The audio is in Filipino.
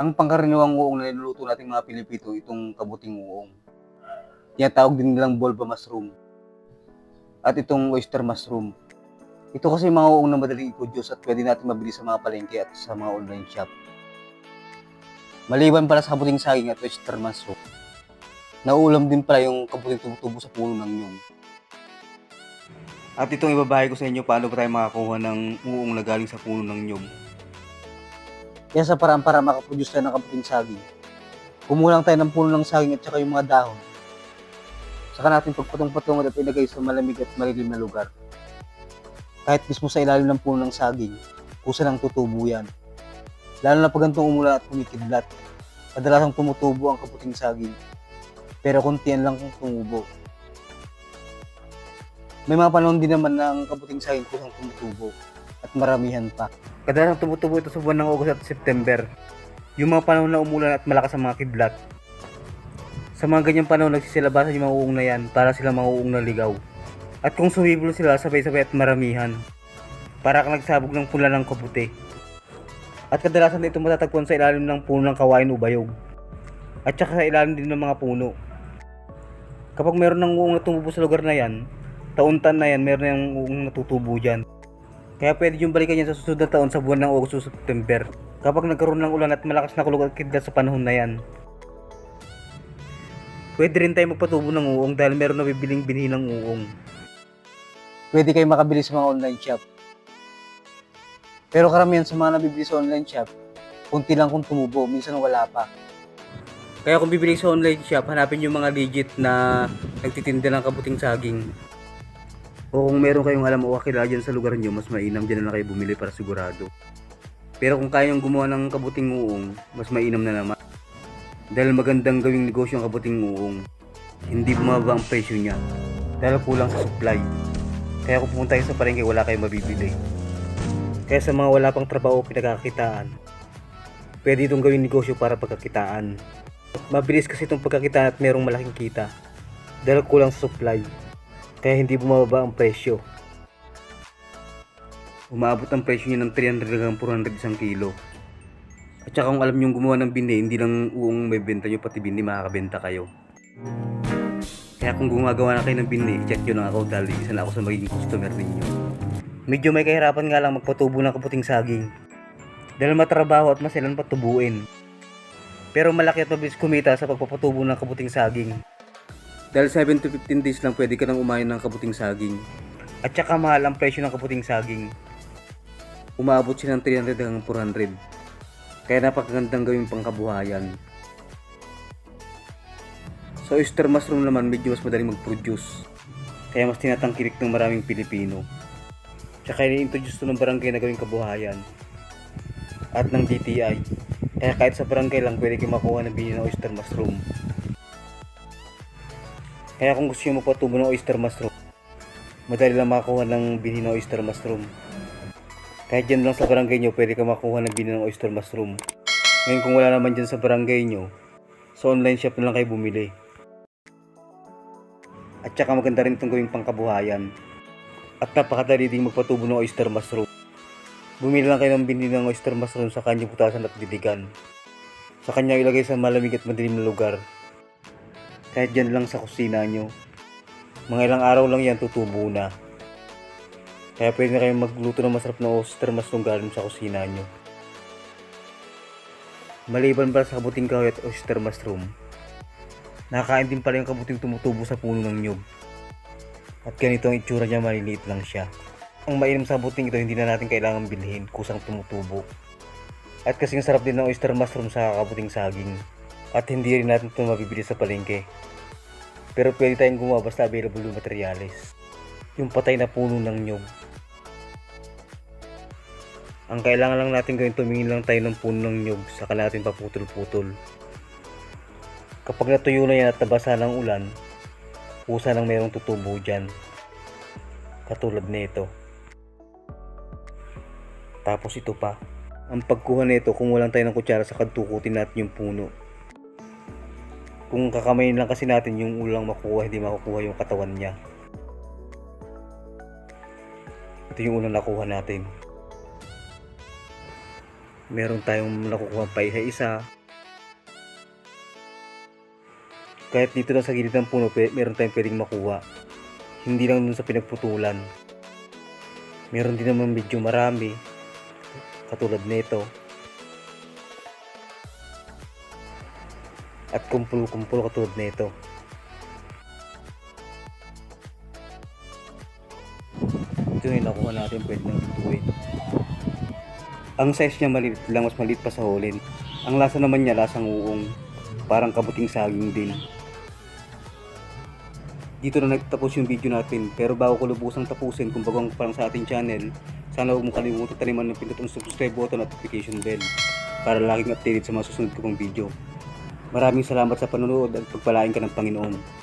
Ang pangkaraniwang uong na niluluto nating mga Pilipito, itong kabuting uong. Tinatawag din nilang bulba mushroom. At itong oyster mushroom. Ito kasi mga uong na madaling i-produce at pwede natin mabili sa mga palengke at sa mga online shop. Maliban pala sa kabuting saging at oyster mushroom, nauulam din pala yung kabuting tumutubo sa puno ng nyong. At itong ibabahay ko sa inyo paano ba tayo makakuha ng uong na galing sa puno ng nyog. Kaya sa paraan para makaproduce tayo ng kabuting saging, kumulang tayo ng puno ng saging at saka yung mga dahon. Saka natin pagpatong-patungan at ilagay sa malamig at malilim na lugar. Kahit mismo sa ilalim ng puno ng saging, kusa ng tutubo yan. Lalo na pag gantong umulan at kumikidlat, kadalasang tumutubo ang kaputing saging. Pero kuntian lang kung tumubo. May mga panahon din naman ng kaputing saging kusang tumutubo at maramihan pa. Kadalasang tumutubo ito sa buwan ng August at September. Yung mga panahon na umulan at malakas ang mga kidlat. Sa mga ganyang panahon, nagsisilabasan yung mga uong na yan para sila mga uong na ligaw. At kung sumibol sila, sabay-sabay at maramihan. Para kang nagsabog ng pula ng kaputi. At kadalasan ito matatagpuan sa ilalim ng puno ng kawain o bayog. At saka sa ilalim din ng mga puno. Kapag meron ng uong na tumubo sa lugar na yan, taon-tan na yan, meron ng uong natutubo dyan. Kaya pwede yung balikan yan sa susunod na taon sa buwan ng August o September. Kapag nagkaroon ng ulan at malakas na kulog at kidlat sa panahon na yan. Pwede rin tayo magpatubo ng uong dahil meron na bibiling binhi ng uong. Pwede kayo makabili sa mga online shop. Pero karamihan sa mga nabibili sa online shop, kunti lang kung tumubo, minsan wala pa. Kaya kung bibili sa online shop, hanapin yung mga legit na nagtitinda ng kabuting saging. O kung meron kayong alam o kakilala dyan sa lugar nyo, mas mainam dyan na lang kayo bumili para sigurado. Pero kung kayang gumawa ng kabuting uong, mas mainam na naman. Dahil magandang gawing negosyo ang kabuting uong. Hindi bumaba ang presyo niya. Dahil kulang sa supply. Kaya kung pumunta kayo sa palengke, wala kayong mabibili. Kaya sa mga wala pang trabaho o pinagkakakitaan, pwede itong gawing negosyo para pagkakitaan. Mabilis kasi itong pagkakitaan at merong malaking kita. Dahil kulang sa supply. Kaya hindi bumababa ang presyo. Umaabot ang presyo niya ng 300 hanggang 400 isang kilo. At saka kung alam niyong gumawa ng bini, hindi lang uong may benta nyo, pati bini makakabenta kayo. Kaya kung gumagawa na kayo ng bini, check nyo lang ako dahil isa na ako sa magiging customer ninyo. Medyo may kahirapan nga lang magpatubo ng kaputing saging. Dahil matrabaho at masilan patubuin. Pero malaki at mabilis kumita sa pagpapatubo ng kaputing saging. Dahil 7 to 15 days lang pwede ka nang umain ng kaputing saging. At saka mahal ang presyo ng kaputing saging. Umaabot siya ng 300 hanggang 400. Kaya napakagandang gawing pangkabuhayan. Sa oyster mushroom naman medyo mas madaling mag-produce. Kaya mas tinatangkilik ng maraming Pilipino. Tsaka ini-introduce to ng barangay na gawing kabuhayan. At ng DTI. Kaya kahit sa barangay lang pwede kayo makuha ng bini ng oyster mushroom. Kaya kung gusto nyo magpatubo ng oyster mushroom, madali lang makakuha ng bini ng oyster mushroom. Kahit dyan lang sa barangay nyo, pwede ka makuha ng bini ng oyster mushroom. Ngayon kung wala naman dyan sa barangay nyo, sa online shop na lang kayo bumili. At saka maganda rin itong gawing pangkabuhayan. At napakadali din magpatubo ng oyster mushroom. Bumili lang kayo ng bini ng oyster mushroom sa kanyang putasan at diligan. Sa kanya ilagay sa malamig at madilim na lugar. Kahit dyan lang sa kusina nyo. Mga ilang araw lang yan tutubo na. Kaya pwede na kayong magluto ng masarap na oyster mushroom galing sa kusina nyo. Maliban pala sa kabuting kahoy at oyster mushroom, nakakain din pala yung kabuting tumutubo sa puno ng nyug. At ganito ang itsura niya, maliliit lang siya. Ang mainam sa kabuting ito, hindi na natin kailangan bilhin, kusang tumutubo. At kasing sarap din ng oyster mushroom sa kabuting saging. At hindi rin natin ito mabibili sa palengke. Pero pwede tayong gumawa basta available yung materyales. Yung patay na puno ng nyug. Ang kailangan lang natin gawin, tumingin lang tayo ng puno ng nyug, saka natin paputol-putol. Kapag natuyo na yan at nabasa ng ulan, pusa nang mayroong tutubo dyan. Katulad nito. Tapos ito pa. Ang pagkuha nito, kung walang tayo ng kutsara sa tukutin natin yung puno. Kung kakamayin lang kasi natin yung ulang makuha, hindi makukuha yung katawan niya. Ito yung unang nakuha natin. Meron tayong nakukuha pa isa-isa. Kahit dito lang sa gilid ng puno, meron tayong pwedeng makuha. Hindi lang dun sa pinagputulan. Meron din naman medyo marami. Katulad nito. At kumpul-kumpul katulad nito. Ito yung nakuha natin pwede nang bituin. Ang size niya maliit lang, mas maliit pa sa hulin. Ang lasa naman niya, lasang uong. Parang kabuting saging din. Dito na nagtapos yung video natin. Pero bago ko lubusang tapusin, kung bagong pa lang sa ating channel, sana huwag mo kalimutan taliman ng pindot ng subscribe button at notification bell para laging updated sa mga susunod ko pong video. Maraming salamat sa panonood at pagpalain ka ng Panginoon.